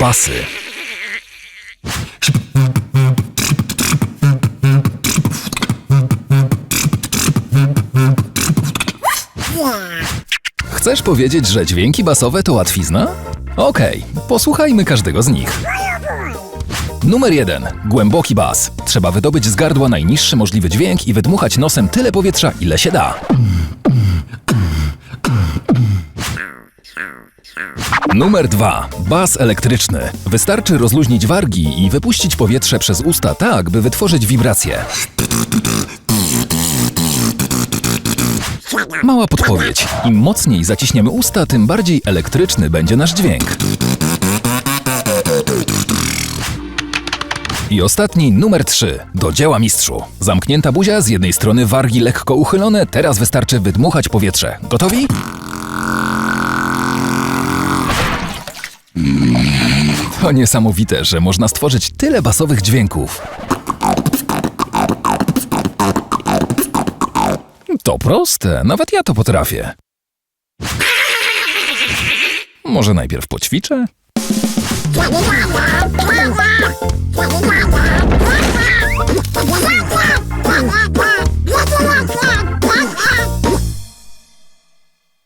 Basy. Chcesz powiedzieć, że dźwięki basowe to łatwizna? Okej, posłuchajmy każdego z nich. Numer jeden. Głęboki bas. Trzeba wydobyć z gardła najniższy możliwy dźwięk i wydmuchać nosem tyle powietrza, ile się da. Numer dwa. Bas elektryczny. Wystarczy rozluźnić wargi i wypuścić powietrze przez usta tak, by wytworzyć wibracje. Mała podpowiedź. Im mocniej zaciśniemy usta, tym bardziej elektryczny będzie nasz dźwięk. I ostatni, numer 3. Do dzieła mistrzu. Zamknięta buzia, z jednej strony wargi lekko uchylone, teraz wystarczy wydmuchać powietrze. Gotowi? To niesamowite, że można stworzyć tyle basowych dźwięków. To proste, nawet ja to potrafię. Może najpierw poćwiczę?